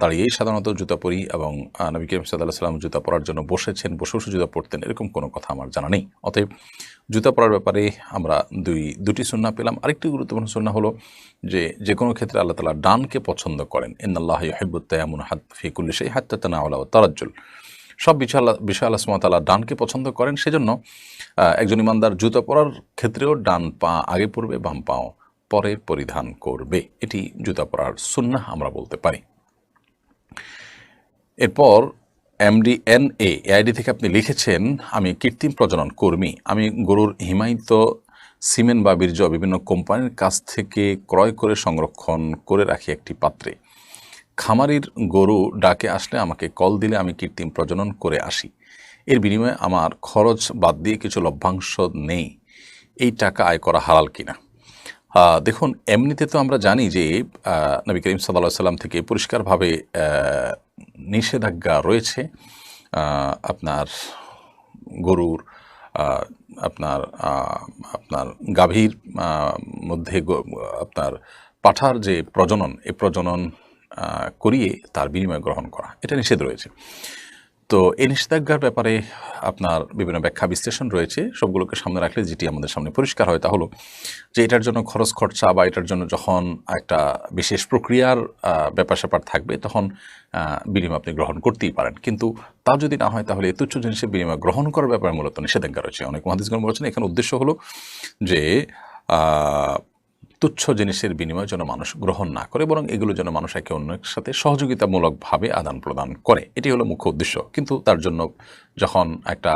দাঁড়িয়েই সাধারণত জুতা পরি এবং নবী করিম সাল্লাহ সাল্লাম জুতা পরার জন্য বসেছেন, বসে বসে জুতা পরতেন, এরকম কোনো কথা আমার জানা নেই। অতএব জুতা পরার ব্যাপারে আমরা দুই, দুটি সুন্না পেলাম। আরেকটি গুরুত্বপূর্ণ সুন্না হলো যে যে কোনো ক্ষেত্রে আল্লাহ তালা ডানকে পছন্দ করেন। ইন্নআল্লাহ হেবুত্তায়ামুন হাত ফিকুল্লি সেই হাত্তা তানা আল্লাহ তারাজ্জুল। সব বিষয় আল্লাহ বিষয় আল্লাহ সুমতাল্লাহ ডানকে পছন্দ করেন, সেজন্য একজন ইমানদার জুতা পরার ক্ষেত্রেও ডান পা আগে পড়বে বাম পাও পরে পরিধান করবে। এটি জুতা পরার সুন্না আমরা বলতে পারি। এরপর এমডি এন এ আইডি থেকে আপনি লিখেছেন, আমি কৃত্রিম প্রজনন কর্মী। আমি গরুর হিমায়িত সিমেন্ট বা বীর্য বিভিন্ন কোম্পানির কাছ থেকে ক্রয় করে সংরক্ষণ করে রাখি একটি পাত্রে। খামারির গরু ডাকে আসলে আমাকে কল দিলে আমি কৃত্রিম প্রজনন করে আসি। এর বিনিময়ে আমার খরচ বাদ দিয়ে কিছু লভ্যাংশ নেই। এই টাকা আয় করা হারাল কিনা? দেখুন, এমনিতে তো আমরা জানি যে নবী করিম সাল্লা সাল্লাম থেকে পরিষ্কারভাবে নিষেধাজ্ঞা রয়েছে। আপনার গরুর আপনার আপনার গাভীর মধ্যে আপনার পাঠার যে প্রজনন, এ প্রজনন করিয়ে তার বিনিময় গ্রহণ করা। এটা নিষেধ রয়েছে। তো এই নিষেধাজ্ঞার ব্যাপারে আপনার বিভিন্ন ব্যাখ্যা বিশ্লেষণ রয়েছে। সবগুলোকে সামনে রাখলে যেটি আমাদের সামনে পরিষ্কার হয় তা হলো যে এটার জন্য খরচ খরচা বা এটার জন্য যখন একটা বিশেষ প্রক্রিয়ার ব্যাপার স্যাপার থাকবে তখন বিনিময় আপনি গ্রহণ করতেই পারেন। কিন্তু তা যদি না হয় তাহলে তুচ্ছ জিনিসের বিনিময় গ্রহণ করার ব্যাপারে মূলত নিষেধাজ্ঞা রয়েছে। অনেক মহাদিসগণ বলেছেন, এখানে উদ্দেশ্য হলো যে তুচ্ছ জিনিসের বিনিময় যেন মানুষ গ্রহণ না করে, বরং এগুলো যেন মানুষ একে অন্যের সাথে সহযোগিতামূলকভাবে আদান প্রদান করে। এটি হলো মুখ্য উদ্দেশ্য। কিন্তু তার জন্য যখন একটা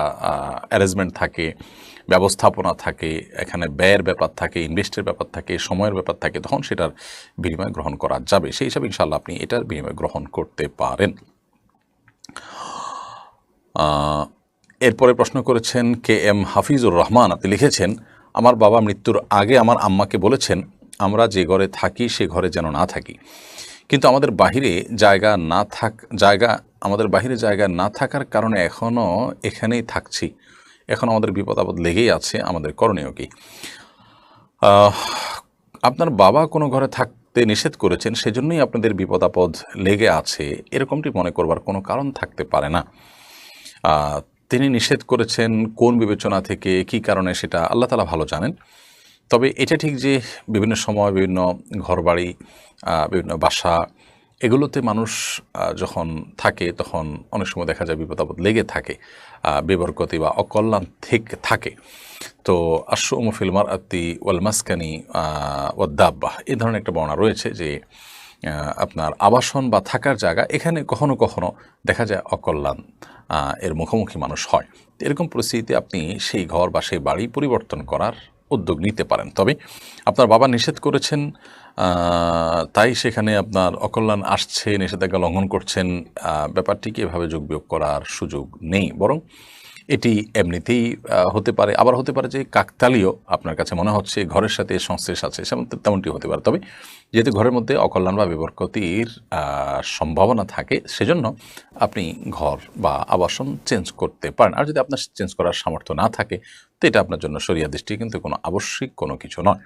অ্যারেঞ্জমেন্ট থাকে, ব্যবস্থাপনা থাকে, এখানে ব্যয়ের ব্যাপার থাকে ইনভেস্টের ব্যাপার থাকে, সময়ের ব্যাপার থাকে, তখন সেটার বিনিময় গ্রহণ করা যাবে। সেই হিসাবে ইনশাল্লাহ আপনি এটার বিনিময় গ্রহণ করতে পারেন। এরপরে প্রশ্ন করেছেন কে এম হাফিজুর রহমান। আপনি লিখেছেন, আমার বাবা মৃত্যুর আগে আমার আম্মাকে বলেছেন আমরা যে ঘরে থাকি, সে ঘরে যেন না থাকি। কিন্তু আমাদের বাহিরে জায়গা না থাক, জায়গা, আমাদের বাহিরে জায়গা না থাকার কারণে এখনও এখানেই থাকছি। এখন আমাদের বিপদ আপদ লেগেই আছে, আমাদের করণীয় কি? আপনার বাবা কোনো ঘরে থাকতে নিষেধ করেছেন, সেজন্যই আপনাদের বিপদ আপদ লেগে আছে। এরকমটি মনে করবার কোনো কারণ থাকতে পারে না। তিনি নিষেধ করেছেন কোন বিবেচনা থেকে, কি কারণে সেটা আল্লাহ তালা ভালো জানেন। তবে এটা ঠিক যে বিভিন্ন সময় বিভিন্ন ঘরবাড়ি বিভিন্ন বাসা, এগুলোতে মানুষ যখন থাকে তখন অনেক সময় দেখা যায় বিপদ আপদ লেগে থাকে বেবরকতি বা অকল্যাণ থেকে থাকে। তো আশ্রম ফিলমার আত্মি ওয়াল মাসকানি ওয়াদ্দাব্বা এই ধরনের একটা বর্ণনা রয়েছে যে আপনার আবাসন বা থাকার জায়গা এখানে কখনো কখনো দেখা যায় অকল্যাণ এর মুখোমুখি মানুষ হয়। এরকম পরিস্থিতিতে আপনি সেই ঘর বা সেই বাড়ি পরিবর্তন করার উদ্যোগ নিতে পারেন। তবে আপনার বাবা নিষেধ করেছেন তাই সেখানে আপনার অকল্যাণ আসছে, নিষেধাজ্ঞা লঙ্ঘন করছেন ব্যাপারটিকে এভাবে যোগ বিয়োগ করার সুযোগ নেই। বরং এটি এমনিতেই হতে পারে, আবার হতে পারে যে কাকতালীয় আপনার কাছে মনে হচ্ছে, ঘরের সাথে সংশ্লেষ আছে তেমনটি হতে পারে। তবে যেহেতু ঘরের মধ্যে অকল্যাণ বা বিবর্কতির সম্ভাবনা থাকে, সেজন্য আপনি ঘর বা আবাসন চেঞ্জ করতে পারেন। আর যদি আপনার চেঞ্জ করার সামর্থ্য না থাকে, তো এটা আপনার জন্য সরিয়া দৃষ্টি, কিন্তু কোনো আবশ্যিক কোনো কিছু নয়।